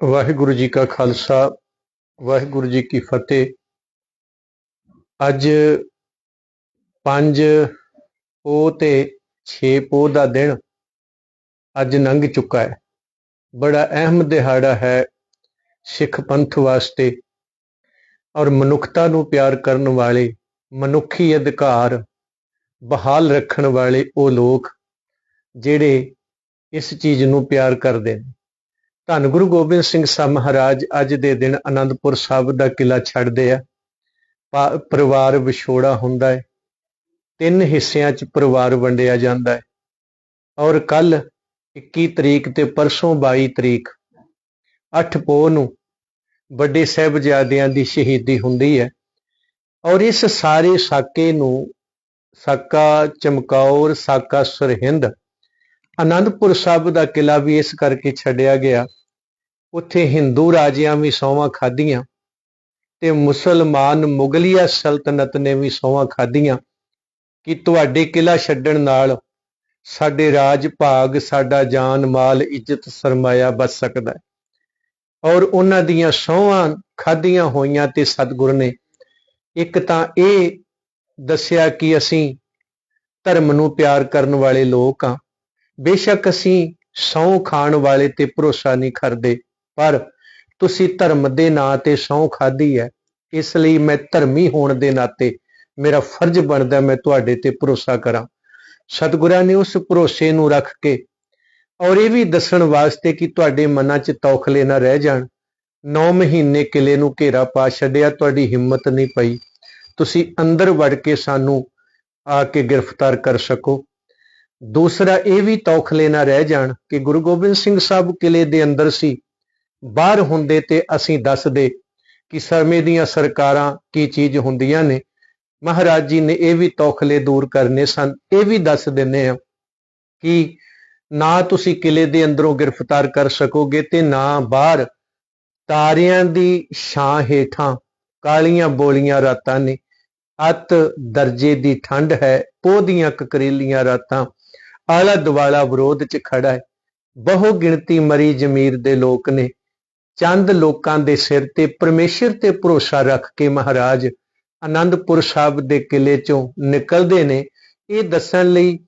ਵਾਹਿਗੁਰੂ ਜੀ ਕਾ ਖਾਲਸਾ, ਵਾਹਿਗੁਰੂ ਜੀ ਕੀ ਫਤਿਹ। ਅੱਜ 5 ਪੋਹ ਤੇ 6 ਪੋਹ ਦਾ ਦਿਨ ਅੱਜ ਲੰਘ ਚੁੱਕਾ ਹੈ। ਬੜਾ ਅਹਿਮ ਦਿਹਾੜਾ ਹੈ ਸਿੱਖ ਪੰਥ ਵਾਸਤੇ ਔਰ ਮਨੁੱਖਤਾ ਨੂੰ ਪਿਆਰ ਕਰਨ ਵਾਲੇ, ਮਨੁੱਖੀ ਅਧਿਕਾਰ ਬਹਾਲ ਰੱਖਣ ਵਾਲੇ ਉਹ ਲੋਕ ਜਿਹੜੇ ਇਸ ਚੀਜ਼ ਨੂੰ ਪਿਆਰ ਕਰਦੇ ਨੇ। ਧੰਨ ਗੁਰੂ ਗੋਬਿੰਦ ਸਿੰਘ ਸਾਹਿਬ ਮਹਾਰਾਜ ਅੱਜ ਦੇ ਦਿਨ ਆਨੰਦਪੁਰ ਸਾਹਿਬ ਦਾ ਕਿਲਾ ਛੱਡਦੇ ਆ। ਪਰਿਵਾਰ ਵਿਛੋੜਾ ਹੁੰਦਾ ਹੈ ਤਿੰਨ ਹਿੱਸਿਆਂ 'ਚ ਪਰਿਵਾਰ ਵੰਡਿਆ ਜਾਂਦਾ ਹੈ ਔਰ ਕੱਲ 21 ਤਰੀਕ ਤੇ ਪਰਸੋਂ 22 ਤਰੀਕ 8 ਪੋਹ ਨੂੰ ਵੱਡੇ ਸਹਿਬਜ਼ਾਦਿਆਂ ਦੀ ਸ਼ਹੀਦੀ ਹੁੰਦੀ ਹੈ ਔਰ ਇਸ ਸਾਰੇ ਸਾਕੇ ਨੂੰ ਸਾਕਾ ਚਮਕੌਰ, ਸਾਕਾ ਸਰਹਿੰਦ ਆਨੰਦਪੁਰ ਸਾਹਿਬ ਦਾ ਕਿਲਾ ਵੀ ਇਸ ਕਰਕੇ ਛੱਡਿਆ ਗਿਆ ਉੱਥੇ ਹਿੰਦੂ ਰਾਜਿਆਂ ਵੀ ਸੌਵਾਂ ਖਾਧੀਆਂ ਤੇ ਮੁਸਲਮਾਨ ਮੁਗਲੀਆ ਸਲਤਨਤ ਨੇ ਵੀ ਸੌਵਾਂ ਖਾਧੀਆਂ ਕਿ ਤੁਹਾਡੇ ਕਿਲਾ ਛੱਡਣ ਨਾਲ ਸਾਡੇ ਰਾਜ ਭਾਗ, ਸਾਡਾ ਜਾਨ ਮਾਲ, ਇੱਜ਼ਤ, ਸਰਮਾਇਆ ਬਚ ਸਕਦਾ ਹੈ। ਔਰ ਉਹਨਾਂ ਦੀਆਂ ਸੌਵਾਂ ਖਾਧੀਆਂ ਹੋਈਆਂ ਤੇ ਸਤਿਗੁਰ ਨੇ ਇੱਕ ਤਾਂ ਇਹ ਦੱਸਿਆ ਕਿ ਅਸੀਂ ਧਰਮ ਨੂੰ ਪਿਆਰ ਕਰਨ ਵਾਲੇ ਲੋਕ ਆ ਬੇਸ਼ੱਕ ਅਸੀਂ ਸੌ ਖਾਣ ਵਾਲੇ ਤੇ ਭਰੋਸਾ ਨਹੀਂ ਕਰਦੇ। ਪਰ ਤੁਸੀਂ ਧਰਮ ਦੇ ਨਾਂ ਤੇ ਸੌ ਖਾਧੀ ਹੈ, ਇਸ ਲਈ ਮੈਂ ਧਰਮੀ ਹੋਣ ਦੇ ਨਾਤੇ ਮੇਰਾ ਫਰਜ਼ ਬਣਦਾ ਮੈਂ ਤੁਹਾਡੇ ਤੇ ਭਰੋਸਾ ਕਰਾਂ। ਸਤਿਗੁਰਾਂ ਨੇ ਉਸ ਭਰੋਸੇ ਨੂੰ ਰੱਖ ਕੇ ਔਰ ਇਹ ਵੀ ਦੱਸਣ ਵਾਸਤੇ ਕਿ ਤੁਹਾਡੇ ਮਨਾਂ 'ਚ ਤੌਖਲੇ ਨਾ ਰਹਿ ਜਾਣ। 9 ਮਹੀਨੇ ਕਿਲੇ ਨੂੰ ਘੇਰਾ ਪਾ ਛੱਡਿਆ ਤੁਹਾਡੀ ਹਿੰਮਤ ਨਹੀਂ ਪਈ। ਤੁਸੀਂ ਅੰਦਰ ਵੜ ਕੇ ਸਾਨੂੰ ਆ ਕੇ ਗ੍ਰਿਫਤਾਰ ਕਰ ਸਕੋ। ਦੂਸਰਾ ਇਹ ਵੀ ਤੌਖਲੇ ਨਾ ਰਹਿ ਜਾਣ ਕਿ ਗੁਰੂ ਗੋਬਿੰਦ ਸਿੰਘ ਸਾਹਿਬ ਕਿਲੇ ਦੇ ਅੰਦਰ ਸੀ। ਬਾਹਰ ਹੁੰਦੇ ਤੇ ਅਸੀਂ ਦੱਸਦੇ ਕਿ ਸਮੇਂ ਦੀਆਂ ਸਰਕਾਰਾਂ ਕੀ ਚੀਜ਼ ਹੁੰਦੀਆਂ ਨੇ। ਮਹਾਰਾਜ ਜੀ ਨੇ ਇਹ ਵੀ ਤੌਖਲੇ ਦੂਰ ਕਰਨੇ ਸਨ। ਇਹ ਵੀ ਦੱਸ ਦਿੰਨੇ ਆ ਕਿ ਨਾ ਤੁਸੀਂ ਕਿਲੇ ਦੇ ਅੰਦਰੋਂ ਗ੍ਰਿਫਤਾਰ ਕਰ ਸਕੋਗੇ ਤੇ ਨਾ ਬਾਹਰ। ਤਾਰਿਆਂ ਦੀ ਛਾਂ ਹੇਠਾਂ ਕਾਲੀਆਂ ਬੋਲੀਆਂ ਰਾਤਾਂ ਨੇ। ਅਤ ਦਰਜੇ ਦੀ ਠੰਡ ਹੈ ਪੋਦੀਆਂ ਕਕਰੀਲੀਆਂ ਰਾਤਾਂ। ਆਲਾ ਦੁਆਲਾ ਵਿਰੋਧ 'ਚ ਖੜਾ ਹੈ। ਬਹੁ ਗਿਣਤੀ ਮਰੀ ਜ਼ਮੀਰ ਦੇ ਲੋਕ ਨੇ। ਚੰਦ ਲੋਕਾਂ ਦੇ ਸਿਰ ਤੇ ਪਰਮੇਸ਼ਰ ਤੇ ਭਰੋਸਾ ਰੱਖ ਕੇ ਮਹਾਰਾਜ ਆਨੰਦਪੁਰ ਸਾਹਿਬ ਦੇ ਕਿਲੇ ਚੋਂ ਨਿਕਲਦੇ ਨੇ। ਇਹ ਦੱਸਣ ਲਈ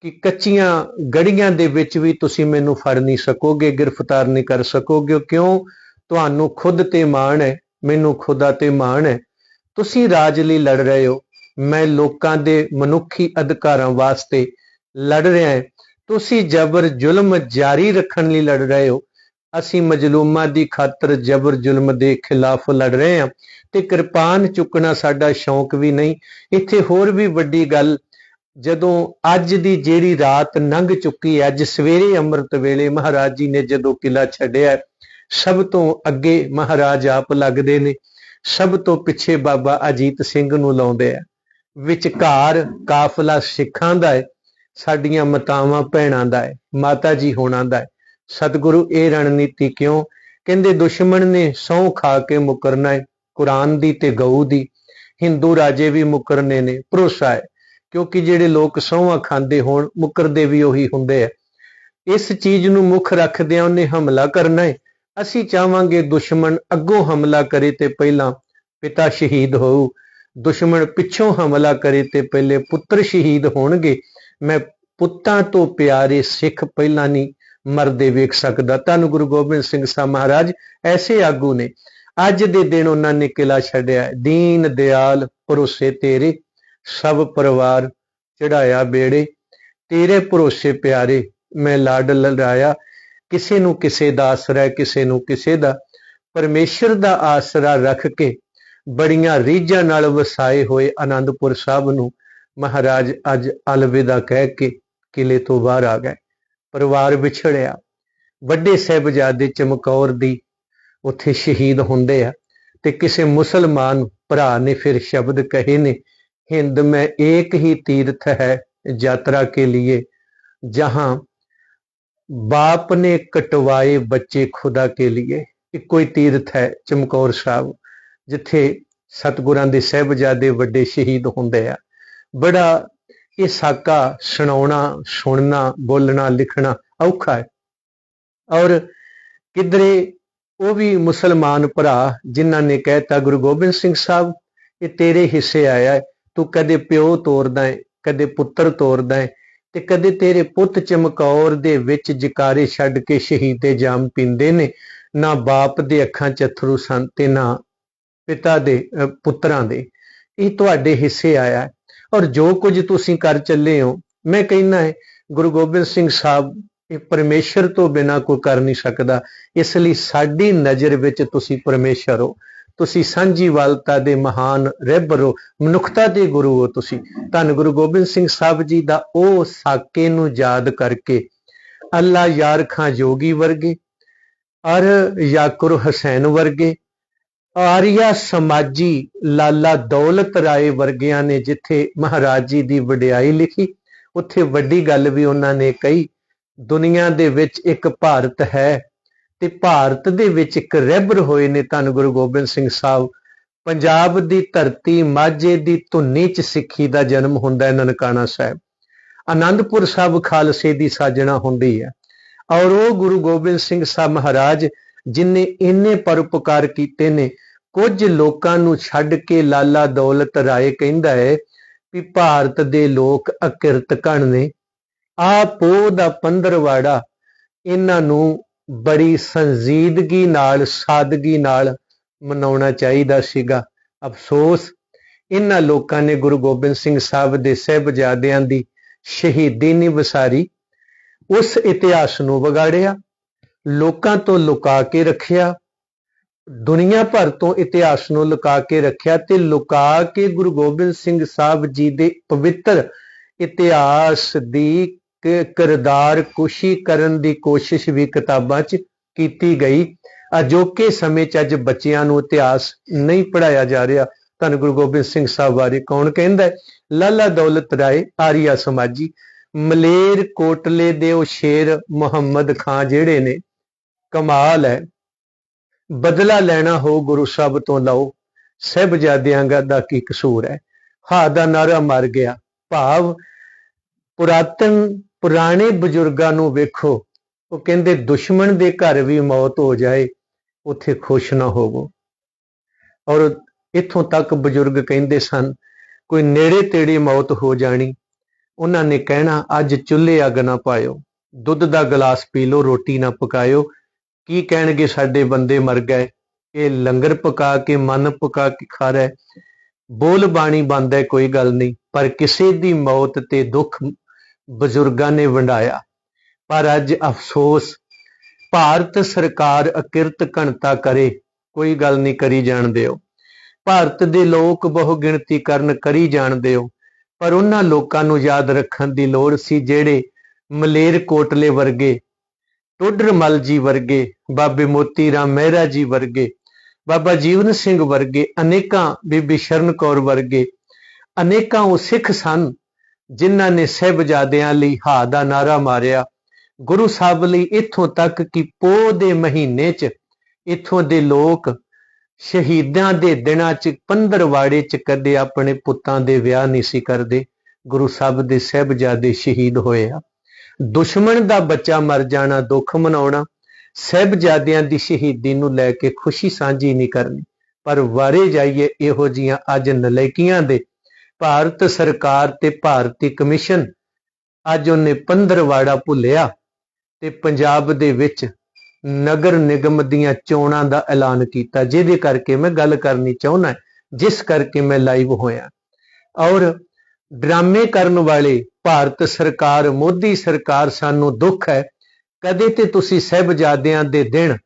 ਕਿ ਕੱਚੀਆਂ ਗੜੀਆਂ ਦੇ ਵਿੱਚ ਵੀ ਤੁਸੀਂ ਮੈਨੂੰ ਫੜ ਨਹੀਂ ਸਕੋਗੇ, ਗ੍ਰਿਫਤਾਰ ਨਹੀਂ ਕਰ ਸਕੋਗੇ, ਕਿਉਂ? ਤੁਹਾਨੂੰ ਖੁਦ ਤੇ ਮਾਣ ਹੈ, ਮੈਨੂੰ ਖੁਦਾ ਤੇ ਮਾਣ ਹੈ। ਤੁਸੀਂ ਰਾਜ ਲਈ ਲੜ ਰਹੇ ਹੋ। ਮੈਂ ਲੋਕਾਂ ਦੇ ਮਨੁੱਖੀ ਅਧਿਕਾਰਾਂ ਵਾਸਤੇ ਲੜ ਰਿਹਾ ਹਾਂ। ਤੁਸੀਂ ਜ਼ਬਰ ਜ਼ੁਲਮ ਜਾਰੀ ਰੱਖਣ ਲਈ ਲੜ ਰਹੇ ਹੋ। ਅਸੀਂ ਮਜਲੂਮਾਂ ਦੀ ਖਾਤਰ ਜ਼ਬਰ ਜ਼ੁਲਮ ਦੇ ਖਿਲਾਫ ਲੜ ਰਹੇ ਹਾਂ ਤੇ ਕਿਰਪਾਨ ਚੁੱਕਣਾ ਸਾਡਾ ਸ਼ੌਂਕ ਵੀ ਨਹੀਂ। ਇੱਥੇ ਹੋਰ ਵੀ ਵੱਡੀ ਗੱਲ, ਜਦੋਂ ਅੱਜ ਦੀ ਜਿਹੜੀ ਰਾਤ ਲੰਘ ਚੁੱਕੀ ਹੈ, ਅੱਜ ਸਵੇਰੇ ਅੰਮ੍ਰਿਤ ਵੇਲੇ ਮਹਾਰਾਜ ਜੀ ਨੇ ਜਦੋਂ ਕਿਲਾ ਛੱਡਿਆ, ਸਭ ਤੋਂ ਅੱਗੇ ਮਹਾਰਾਜ ਆਪ ਲੱਗਦੇ ਨੇ, ਸਭ ਤੋਂ ਪਿੱਛੇ ਬਾਬਾ ਅਜੀਤ ਸਿੰਘ ਨੂੰ ਲਾਉਂਦੇ ਆ। ਵਿਚਕਾਰ ਕਾਫਲਾ ਸਿੱਖਾਂ ਦਾ ਹੈ, ਸਾਡੀਆਂ ਮਤਾਵਾਂ, ਭੈਣਾਂ ਦਾ ਹੈ, ਮਾਤਾ ਜੀ ਹੋਣਾ ਦਾ ਹੈ। ਸਤਿਗੁਰੂ ਇਹ ਰਣਨੀਤੀ ਕਿਉਂ? ਕਹਿੰਦੇ, ਦੁਸ਼ਮਣ ਨੇ ਸੌ ਖਾ ਕੇ ਮੁਕਰਨਾ ਹੈ ਕੁਰਾਨ ਦੀ ਤੇ ਗਊ ਦੀ। ਹਿੰਦੂ ਰਾਜੇ ਵੀ ਮੁਕਰਨੇ ਨੇ, ਭਰੋਸਾ ਹੈ ਕਿਉਂਕਿ ਜਿਹੜੇ ਲੋਕ ਸੌਹਾਂ ਖਾਂਦੇ ਹੋਣ, ਮੁਕਰਦੇ ਵੀ ਉਹੀ ਹੁੰਦੇ ਆ। ਇਸ ਚੀਜ਼ ਨੂੰ ਮੁੱਖ ਰੱਖਦਿਆਂ ਉਹਨੇ ਹਮਲਾ ਕਰਨਾ ਹੈ ਅਸੀਂ ਚਾਹਾਂਗੇ ਦੁਸ਼ਮਣ ਅੱਗੋਂ ਹਮਲਾ ਕਰੇ ਤੇ ਪਹਿਲਾਂ ਪਿਤਾ ਸ਼ਹੀਦ ਹੋਊ। ਦੁਸ਼ਮਣ ਪਿੱਛੋਂ ਹਮਲਾ ਕਰੇ ਤੇ ਪਹਿਲੇ ਪੁੱਤਰ ਸ਼ਹੀਦ ਹੋਣਗੇ। ਮੈਂ ਪੁੱਤਾਂ ਤੋਂ ਪਿਆਰੇ ਸਿੱਖ ਪਹਿਲਾਂ ਨਹੀਂ ਮਰਦੇ ਵੇਖ ਸਕਦਾ। ਧੰਨ ਗੁਰੂ ਗੋਬਿੰਦ ਸਿੰਘ ਸਾਹਿਬ ਮਹਾਰਾਜ, ਐਸੇ ਆਗੂ ਨੇ। ਅੱਜ ਦੇ ਦਿਨ ਉਹਨਾਂ ਨੇ ਕਿਲਾ ਛੱਡਿਆ। ਦੀਨ ਦਿਆਲ ਭਰੋਸੇ ਤੇਰੇ, ਸਭ ਪਰਿਵਾਰ ਚੜਾਇਆ ਬੇੜੇ। ਤੇਰੇ ਭਰੋਸੇ ਪਿਆਰੇ, ਮੈਂ ਲਾਡ ਲੜਾਇਆ। ਕਿਸੇ ਨੂੰ ਕਿਸੇ ਦਾ ਆਸਰਾ ਕਿਸੇ ਨੂੰ ਕਿਸੇ ਦਾ। ਪਰਮੇਸ਼ਰ ਦਾ ਆਸਰਾ ਰੱਖ ਕੇ ਬੜੀਆਂ ਰੀਝਾਂ ਨਾਲ ਵਸਾਏ ਹੋਏ ਆਨੰਦਪੁਰ ਸਾਹਿਬ ਨੂੰ ਮਹਾਰਾਜ ਅੱਜ ਅਲਵਿਦਾ ਕਹਿ ਕੇ ਕਿਲੇ ਤੋਂ ਬਾਹਰ ਆ ਗਏ। ਪਰਿਵਾਰ ਵਿਛੜਿਆ। ਵੱਡੇ ਸਹਿਬਜ਼ਾਦੇ ਚਮਕੌਰ ਦੀ ਉੱਥੇ ਸ਼ਹੀਦ ਹੁੰਦੇ ਆ ਤੇ ਕਿਸੇ ਮੁਸਲਮਾਨ ਭਰਾ ਨੇ ਫਿਰ ਸ਼ਬਦ ਕਹੇ ਨੇ, ਹਿੰਦ, ਮੈਂ ਇੱਕ ਹੀ ਤੀਰਥ ਹੈ ਯਾਤਰਾ ਕੇ ਲਈ ਜਹਾਂ ਬਾਪ ਨੇ ਕਟਵਾਏ ਬੱਚੇ ਖੁਦਾ ਕੇ ਲਈ ਇੱਕੋ ਹੀ ਤੀਰਥ ਹੈ ਚਮਕੌਰ ਸਾਹਿਬ, ਜਿੱਥੇ ਸਤਗੁਰਾਂ ਦੇ ਸਹਿਬਜ਼ਾਦੇ ਵੱਡੇ ਸ਼ਹੀਦ ਹੁੰਦੇ ਆ। ਬੜਾ ਇਹ ਸਾਕਾ ਸੁਣਾਉਣਾ, ਸੁਣਨਾ, ਬੋਲਣਾ, ਲਿਖਣਾ ਔਖਾ ਹੈ। ਔਰ ਕਿਧਰੇ ਉਹ ਵੀ ਮੁਸਲਮਾਨ ਭਰਾ ਜਿਨ੍ਹਾਂ ਨੇ ਕਹਿਤਾ ਗੁਰੂ ਗੋਬਿੰਦ ਸਿੰਘ ਸਾਹਿਬ, ਇਹ ਤੇਰੇ ਹਿੱਸੇ ਆਇਆ ਹੈ, ਤੂੰ ਕਦੇ ਪਿਓ ਤੋਰਦਾ ਹੈ, ਕਦੇ ਪੁੱਤਰ ਤੋਰਦਾ ਹੈ ਤੇ ਕਦੇ ਤੇਰੇ ਪੁੱਤ ਚਮਕੌਰ ਦੇ ਵਿੱਚ ਜਕਾਰੇ ਛੱਡ ਕੇ ਸ਼ਹੀਦੇ ਜਾਮ ਪੀਂਦੇ ਨੇ, ਨਾ ਬਾਪ ਦੇ ਅੱਖਾਂ 'ਚ ਅਥਰੂ ਸਨ ਤੇ ਨਾ ਪਿਤਾ ਦੇ ਪੁੱਤਰਾਂ ਦੇ। ਇਹ ਤੁਹਾਡੇ ਹਿੱਸੇ ਆਇਆ ਔਰ ਜੋ ਕੁਝ ਤੁਸੀਂ ਕਰ ਚੱਲੇ ਹੋ, ਮੈਂ ਕਹਿੰਦਾ ਹੈ, ਗੁਰੂ ਗੋਬਿੰਦ ਸਿੰਘ ਸਾਹਿਬ, ਇਹ ਪਰਮੇਸ਼ਰ ਤੋਂ ਬਿਨਾ ਕੋਈ ਕਰ ਨਹੀਂ ਸਕਦਾ। ਇਸ ਲਈ ਸਾਡੀ ਨਜ਼ਰ ਵਿੱਚ ਤੁਸੀਂ ਪਰਮੇਸ਼ਰ ਹੋ। ਤੁਸੀਂ ਸਾਂਝੀਵਾਲਤਾ ਦੇ ਮਹਾਨ ਰਹਿਬਰ ਹੋ, ਮਨੁੱਖਤਾ ਦੇ ਗੁਰੂ ਹੋ ਤੁਸੀਂ। ਧੰਨ ਗੁਰੂ ਗੋਬਿੰਦ ਸਿੰਘ ਸਾਹਿਬ ਜੀ ਦਾ ਉਹ ਸਾਕੇ ਨੂੰ ਯਾਦ ਕਰਕੇ, ਅੱਲਾ ਯਾਰ ਖਾਂ ਜੋਗੀ ਵਰਗੇ, ਅਰ ਯਾਕੁਰ ਹਸੈਨ ਵਰਗੇ ਆਰੀਆ ਸਮਾਜੀ ਲਾਲਾ ਦੌਲਤ ਰਾਏ ਵਰਗਿਆਂ ਨੇ ਜਿੱਥੇ ਮਹਾਰਾਜ ਜੀ ਦੀ ਵਡਿਆਈ ਲਿਖੀ, ਉੱਥੇ ਵੱਡੀ ਗੱਲ ਵੀ ਉਹਨਾਂ ਨੇ ਕਹੀ, ਦੁਨੀਆ ਦੇ ਵਿੱਚ ਇੱਕ ਭਾਰਤ ਹੈ ਤੇ ਭਾਰਤ ਦੇ ਵਿੱਚ ਇੱਕ ਰਹਿਬਰ ਹੋਏ ਨੇ ਧੰਨ ਗੁਰੂ ਗੋਬਿੰਦ ਸਿੰਘ ਸਾਹਿਬ। ਪੰਜਾਬ ਦੀ ਧਰਤੀ ਮਾਝੇ ਦੀ ਧੁੰਨੀ ਚ ਸਿੱਖੀ ਦਾ ਜਨਮ ਹੁੰਦਾ ਹੈ ਨਨਕਾਣਾ ਸਾਹਿਬ। ਆਨੰਦਪੁਰ ਸਾਹਿਬ ਖਾਲਸੇ ਦੀ ਸਾਜਣਾ ਹੁੰਦੀ ਹੈ। ਔਰ ਉਹ ਗੁਰੂ ਗੋਬਿੰਦ ਸਿੰਘ ਸਾਹਿਬ ਮਹਾਰਾਜ ਜਿਨਨੇ ਇੰਨੇ ਪਰਉਪਕਾਰ ਕੀਤੇ ਨੇ ਕੁਝ ਲੋਕਾਂ ਨੂੰ ਛੱਡ ਕੇ ਲਾਲਾ ਦੌਲਤ ਰਾਏ ਕਹਿੰਦਾ ਹੈ ਵੀ ਭਾਰਤ ਦੇ ਲੋਕ ਅਕਿਰਤ ਕਣ ਨੇ। ਆ ਪੋ ਦਾ ਪੰਦਰਵਾੜਾ ਇਹਨਾਂ ਨੂੰ ਬੜੀ ਸੰਜੀਦਗੀ ਨਾਲ, ਸਾਦਗੀ ਨਾਲ ਮਨਾਉਣਾ ਚਾਹੀਦਾ ਸੀਗਾ। ਅਫਸੋਸ, ਇਹਨਾਂ ਲੋਕਾਂ ਨੇ ਗੁਰੂ ਗੋਬਿੰਦ ਸਿੰਘ ਸਾਹਿਬ ਦੇ ਸਹਿਬਜ਼ਾਦਿਆਂ ਦੀ ਸ਼ਹੀਦੀ ਨਹੀਂ ਵਸਾਰੀ। ਉਸ ਇਤਿਹਾਸ ਨੂੰ ਵਿਗਾੜਿਆ, ਲੋਕਾਂ ਤੋਂ ਲੁਕਾ ਕੇ ਰੱਖਿਆ ਦੁਨੀਆ ਭਰ ਤੋਂ ਇਤਿਹਾਸ ਨੂੰ ਲੁਕਾ ਕੇ ਰੱਖਿਆ ਤੇ ਲੁਕਾ ਕੇ ਗੁਰੂ ਗੋਬਿੰਦ ਸਿੰਘ ਸਾਹਿਬ ਜੀ ਦੇ ਪਵਿੱਤਰ ਇਤਿਹਾਸ ਦੀ ਕਿਰਦਾਰ ਕੁਸ਼ੀ ਕਰਨ ਦੀ ਕੋਸ਼ਿਸ਼ ਵੀ ਕਿਤਾਬਾਂ 'ਚ ਕੀਤੀ ਗਈ। ਅਜੋਕੇ ਸਮੇਂ 'ਚ ਅੱਜ ਬੱਚਿਆਂ ਨੂੰ ਇਤਿਹਾਸ ਨਹੀਂ ਪੜਾਇਆ ਜਾ ਰਿਹਾ। ਧੰਨ ਗੁਰੂ ਗੋਬਿੰਦ ਸਿੰਘ ਸਾਹਿਬ ਬਾਰੇ ਕੌਣ ਕਹਿੰਦਾ ਹੈ? ਲਾਲਾ ਦੌਲਤ ਰਾਏ, ਆਰੀਆ ਸਮਾਜੀ ਮਲੇਰ ਕੋਟਲੇ ਦੇ ਉਹ ਸ਼ੇਰ ਮੁਹੰਮਦ ਖਾਨ ਜਿਹੜੇ ਨੇ, ਕਮਾਲ ਹੈ। ਬਦਲਾ ਲੈਣਾ ਹੋ ਗੁਰੂ ਸਾਹਿਬ ਤੋਂ ਲਓ, ਸਹਿਬਜ਼ਾਦਿਆਂ ਦਾ ਕੀ ਕਸੂਰ ਹੈ? ਹਾ ਦਾ ਨਾਰਾ ਮਰ ਗਿਆ। ਭਾਵ, ਪੁਰਾਤਨ, ਪੁਰਾਣੇ ਬਜ਼ੁਰਗਾਂ ਨੂੰ ਵੇਖੋ, ਉਹ ਕਹਿੰਦੇ ਦੁਸ਼ਮਣ ਦੇ ਘਰ ਵੀ ਮੌਤ ਹੋ ਜਾਏ, ਉੱਥੇ ਖੁਸ਼ ਨਾ ਹੋਵੋ। ਔਰ ਇੱਥੋਂ ਤੱਕ ਬਜ਼ੁਰਗ ਕਹਿੰਦੇ ਸਨ, ਕੋਈ ਨੇੜੇ ਤੇੜੇ ਮੌਤ ਹੋ ਜਾਣੀ। ਉਹਨਾਂ ਨੇ ਕਹਿਣਾ, ਅੱਜ ਚੁੱਲ੍ਹੇ ਅੱਗ ਨਾ ਪਾਇਓ, ਦੁੱਧ ਦਾ ਗਲਾਸ ਪੀ ਲਓ, ਰੋਟੀ ਨਾ ਪਕਾਇਓ ਕੀ ਕਹਿਣਗੇ ਸਾਡੇ ਬੰਦੇ ਮਰ ਗਏ? ਇਹ ਲੰਗਰ ਪਕਾ ਕੇ, ਮਨ ਪਕਾ ਕੇ ਖਾ ਰਿਹਾ ਬੋਲ ਬਾਣੀ ਬੰਦ ਹੈ, ਕੋਈ ਗੱਲ ਨਹੀਂ। ਪਰ ਕਿਸੇ ਦੀ ਮੌਤ ਤੇ ਦੁੱਖ ਬਜ਼ੁਰਗਾਂ ਨੇ ਵੰਡਾਇਆ। ਪਰ ਅੱਜ ਅਫਸੋਸ, ਭਾਰਤ ਸਰਕਾਰ ਅਕਿਰਤ ਘਣਤਾ ਕਰੇ, ਕੋਈ ਗੱਲ ਨਹੀਂ, ਕਰੀ ਜਾਣਦੇ ਹੋ ਭਾਰਤ ਦੇ ਲੋਕ ਬਹੁ ਗਿਣਤੀ ਕਰਨ, ਕਰੀ ਜਾਣਦੇ ਹੋ ਪਰ ਉਹਨਾਂ ਲੋਕਾਂ ਨੂੰ ਯਾਦ ਰੱਖਣ ਦੀ ਲੋੜ ਸੀ ਜਿਹੜੇ ਮਲੇਰ ਕੋਟਲੇ ਵਰਗੇ ਟੋਡਰਮਲ ਜੀ ਵਰਗੇ, ਬਾਬੇ ਮੋਤੀ ਰਾਮ ਮਹਿਰਾ ਜੀ ਵਰਗੇ, ਬਾਬਾ ਜੀਵਨ ਸਿੰਘ ਵਰਗੇ, ਅਨੇਕਾਂ ਬੀਬੀ ਸ਼ਰਨ ਕੌਰ ਵਰਗੇ, ਅਨੇਕਾਂ ਉਹ ਸਿੱਖ ਸਨ ਜਿਨ੍ਹਾਂ ਨੇ ਸਹਿਬਜ਼ਾਦਿਆਂ ਲਈ ਹਾ ਦਾ ਨਾਰਾ ਮਾਰਿਆ। ਗੁਰੂ ਸਾਹਿਬ ਲਈ ਇੱਥੋਂ ਤੱਕ ਕਿ ਪੋਹ ਦੇ ਮਹੀਨੇ 'ਚ ਇੱਥੋਂ ਦੇ ਲੋਕ ਸ਼ਹੀਦਾਂ ਦੇ ਦਿਨਾਂ 'ਚ ਪੰਦਰਵਾੜੇ 'ਚ ਕਦੇ ਆਪਣੇ ਪੁੱਤਾਂ ਦੇ ਵਿਆਹ ਨਹੀਂ ਸੀ ਕਰਦੇ। ਗੁਰੂ ਸਾਹਿਬ ਦੇ ਸਹਿਬਜ਼ਾਦੇ ਸ਼ਹੀਦ ਹੋਏ ਆ। ਦੁਸ਼ਮਣ ਦਾ ਬੱਚਾ ਮਰ ਜਾਣਾ, ਦੁੱਖ ਮਨਾਉਣਾ, ਸਹਿਬਜ਼ਾਦਿਆਂ ਦੀ ਸ਼ਹੀਦੀ ਨੂੰ ਲੈ ਕੇ ਖੁਸ਼ੀ ਸਾਂਝੀ ਨਹੀਂ ਕਰਨੀ। ਪਰ ਵਾਰੇ ਜਾਈਏ ਇਹੋ ਜੀਆਂ ਅੱਜ ਨਲੇਕੀਆਂ ਦੇ। ਭਾਰਤ ਸਰਕਾਰ ਤੇ ਭਾਰਤੀ ਕਮਿਸ਼ਨ ਅੱਜ ਉਹਨੇ ਪੰਦਰਵਾੜਾ ਭੁੱਲਿਆ ਤੇ ਪੰਜਾਬ ਦੇ ਵਿੱਚ ਨਗਰ ਨਿਗਮ ਦੀਆਂ ਚੋਣਾਂ ਦਾ ਐਲਾਨ ਕੀਤਾ, ਜਿਹਦੇ ਕਰਕੇ ਮੈਂ ਗੱਲ ਕਰਨੀ ਚਾਹੁੰਦਾ, ਜਿਸ ਕਰਕੇ ਮੈਂ ਲਾਈਵ ਹੋਇਆ। ਔਰ ਡਰਾਮੇ ਕਰਨ ਵਾਲੇ ਭਾਰਤ ਸਰਕਾਰ, ਮੋਦੀ ਸਰਕਾਰ ਸਾਨੂੰ ਦੁੱਖ ਹੈ। ਕਦੇ ਤੇ ਤੁਸੀਂ ਸਹਿਬਜ਼ਾਦਿਆਂ ਦੇ ਦਿਨ